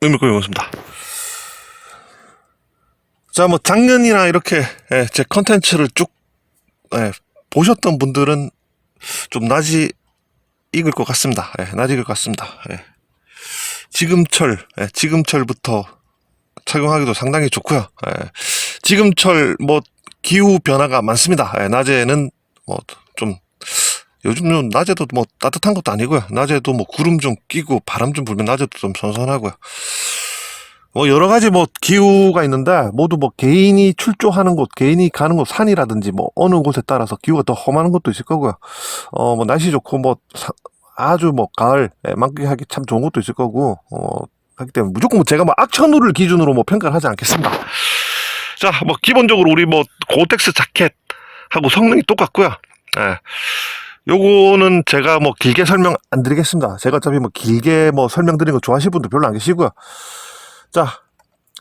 의미고 영습니다. 자, 뭐 작년이나 이렇게 예, 제 컨텐츠를 쭉 예, 보셨던 분들은 좀 낯이 익을 것 같습니다. 예, 낯이 익을 것 같습니다. 예. 지금철, 예, 지금철부터 착용하기도 상당히 좋고요. 예, 지금철 뭐 기후 변화가 많습니다. 예, 낮에는 뭐 좀 요즘은 낮에도 뭐 따뜻한 것도 아니고요. 낮에도 뭐 구름 좀 끼고 바람 좀 불면 낮에도 좀 선선하고요. 뭐 여러 가지 뭐 기후가 있는데 모두 뭐 개인이 출조하는 곳, 개인이 가는 곳 산이라든지 뭐 어느 곳에 따라서 기후가 더 험한 것도 있을 거고요. 어 뭐 날씨 좋고 뭐 사- 아주 뭐 가을 예, 만끽하기 참 좋은 것도 있을 거고 어 하기 때문에 무조건 뭐 제가 뭐 악천후를 기준으로 뭐 평가를 하지 않겠습니다. 자, 뭐 기본적으로 우리 뭐 고텍스 자켓하고 성능이 똑같고요. 예. 요거는 제가 뭐 길게 설명 안 드리겠습니다. 제가 어차피 뭐 길게 뭐 설명드리는 거 좋아하시는 분들 별로 안 계시고요. 자,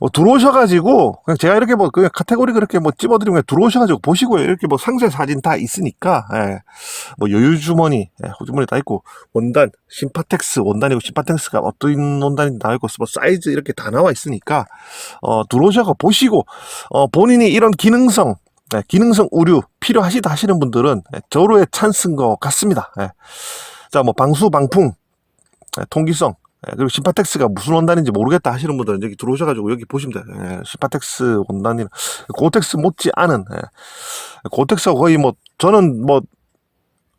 뭐 들어오셔가지고 그냥 제가 이렇게 뭐 그냥 카테고리 그렇게 뭐 찝어드리면 그냥 들어오셔가지고 보시고요. 이렇게 뭐 상세 사진 다 있으니까 예. 뭐 여유 주머니, 예, 호주머니 다 있고 원단 심파텍스 원단이고 심파텍스가 어떤 원단인지 나와 있고 뭐 사이즈 이렇게 다 나와 있으니까 어 들어오셔서 보시고 어 본인이 이런 기능성 네, 기능성 우류 필요하시다 하시는 분들은 예, 저로의 찬스인 것 같습니다. 예. 자, 뭐 방수, 방풍, 예, 통기성, 예, 그리고 심파텍스가 무슨 원단인지 모르겠다 하시는 분들은 여기 들어오셔가지고 여기 보시면 돼요. 예, 심파텍스 원단이 고텍스 못지 않은 예. 고텍스가 거의 뭐 저는 뭐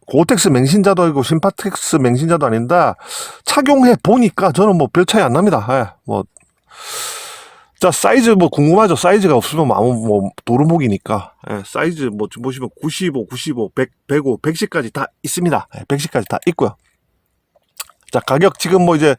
고텍스 맹신자도 아니고 심파텍스 맹신자도 아닌데 착용해 보니까 저는 뭐 별 차이 안 납니다. 예, 뭐 자, 사이즈 뭐 궁금하죠? 사이즈가 없으면 뭐 아무 뭐 도루묵이니까. 예, 사이즈 뭐 지금 보시면 95, 95, 100, 105, 110까지 다 있습니다. 예, 110까지 다 있고요. 자, 가격 지금 뭐 이제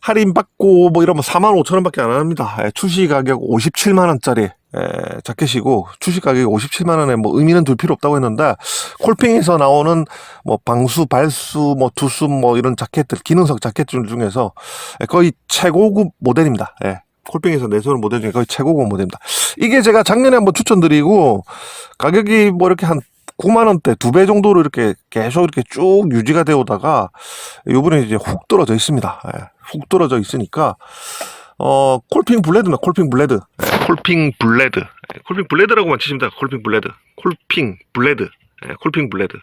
할인 받고 뭐 이러면 4만 5천 원밖에 안 합니다. 예, 출시 가격 57만 원짜리 예, 자켓이고 출시 가격이 57만 원에 뭐 의미는 둘 필요 없다고 했는데 콜핑에서 나오는 뭐 방수, 발수, 뭐 투수 뭐 이런 자켓들 기능성 자켓들 중에서 예, 거의 최고급 모델입니다. 예. 콜핑에서 내세우는 모델 중에 거의 최고급 모델입니다. 이게 제가 작년에 한번 추천드리고 가격이 뭐 이렇게 한 9만 원대 두 배 정도로 이렇게 계속 이렇게 쭉 유지가 되어 오다가 요번에 이제 훅 떨어져 있습니다. 예, 훅 떨어져 있으니까 어 콜핑 블레드나 콜핑 블레드 예, 콜핑 블레드 예, 콜핑 블레드라고만 돼요. 콜핑 블레드 콜핑 블레드 예, 콜핑 블레드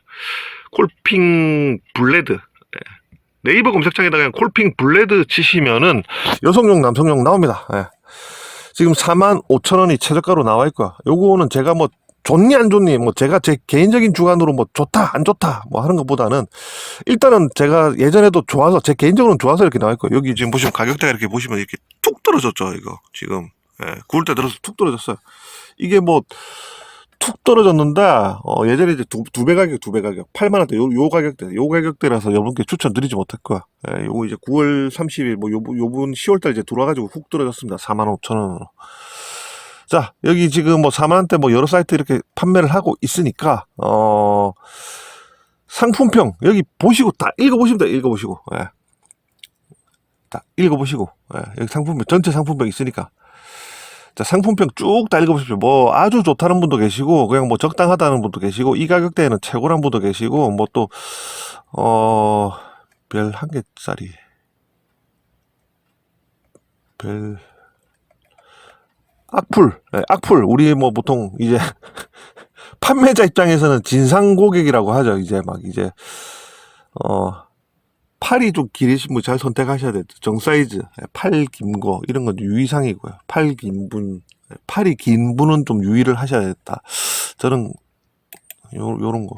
콜핑 블레드 예. 네이버 검색창에다가 콜핑 블레드 치시면은 여성용 남성용 나옵니다. 예. 지금 4만 5천 원이 최저가로 나와 있고요. 요거는 제가 뭐 좋니 안 좋니 뭐 제가 제 개인적인 주관으로 뭐 좋다 안 좋다 뭐 하는 것보다는 일단은 제가 예전에도 좋아서 제 개인적으로는 좋아서 이렇게 나와 있고 여기 지금 보시면 가격대가 이렇게 보시면 이렇게 툭 떨어졌죠 이거 지금 예, 구울 때 들어서 툭 떨어졌어요. 이게 뭐 툭 떨어졌는데 어, 예전에 이제 두배 가격 두 배 가격 8만 원대 요, 요 가격대 요 가격대라서 여러분께 추천드리지 못했고요. 예, 요거 이제 9월 30일 뭐 요분 요분 10월 달 이제 들어와가지고 훅 떨어졌습니다. 4만 5천 원으로. 자 여기 지금 뭐 4만 원대 뭐 여러 사이트 이렇게 판매를 하고 있으니까 어 상품평 여기 보시고 다 읽어보시면 돼 읽어보시고 예. 다 읽어보시고 예, 여기 상품평 전체 상품평 있으니까 자, 상품평 쭉 다 읽어보십시오. 뭐, 아주 좋다는 분도 계시고, 그냥 뭐 적당하다는 분도 계시고, 이 가격대에는 최고란 분도 계시고, 뭐 또, 어, 별 한 개짜리. 별, 악플, 예, 악플. 우리 뭐 보통 이제, 판매자 입장에서는 진상 고객이라고 하죠. 이제 막 이제, 어, 팔이 좀 길으신 분 잘 선택하셔야 돼요. 정 사이즈, 예, 팔긴 거, 이런 건 유의사항이고요. 팔 긴 분, 예, 팔이 긴 분은 좀 유의를 하셔야겠다. 저는, 요, 요런 거.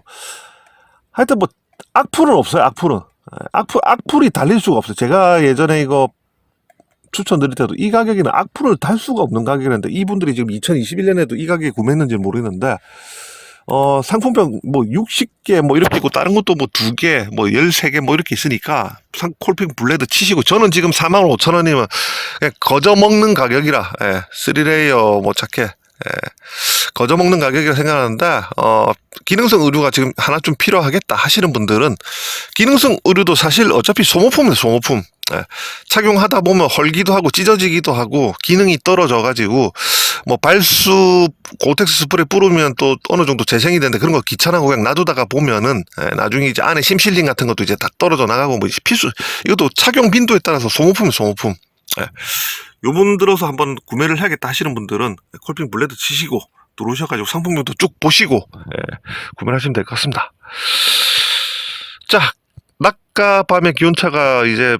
하여튼 뭐, 악플은 없어요, 악플은. 예, 악플, 악플이 달릴 수가 없어요. 제가 예전에 이거 추천드릴 때도 이 가격에는 악플을 달 수가 없는 가격이었는데, 이분들이 지금 2021년에도 이 가격에 구매했는지 는 모르겠는데, 어, 상품평 뭐 60개 뭐 이렇게 있고 다른 것도 뭐 2개, 뭐 13개 뭐 이렇게 있으니까 상 콜핑 블레드 치시고 저는 지금 4만 5천 원이면 거저 먹는 가격이라 예, 3레이어 뭐 자켓 예, 거저 먹는 가격이라 생각하는데 어, 기능성 의류가 지금 하나 좀 필요하겠다 하시는 분들은 기능성 의류도 사실 어차피 소모품이에요 소모품. 예, 착용하다 보면 헐기도 하고 찢어지기도 하고 기능이 떨어져 가지고 뭐 발수 고텍스 스프레이 뿌리면 또 어느 정도 재생이 되는데 그런 거 귀찮아고 그냥 놔두다가 보면은 예, 나중에 이제 안에 심실링 같은 것도 이제 다 떨어져 나가고 뭐 필수 이것도 착용 빈도에 따라서 소모품이 소모품 요분 들어서 한번 구매를 해야겠다 하시는 분들은 콜핑 블레드 치시고 들어오셔가지고 상품명도 쭉 보시고 예, 구매를 하시면 될 것 같습니다. 자, 낮과 밤의 기온차가 이제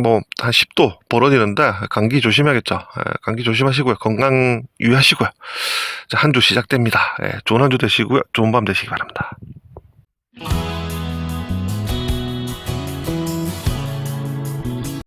뭐 한 10도 벌어지는데 감기 조심해야겠죠. 예, 감기 조심하시고요. 건강 유의하시고요. 자, 한주 시작됩니다. 예, 좋은 한 주 되시고요. 좋은 밤 되시기 바랍니다.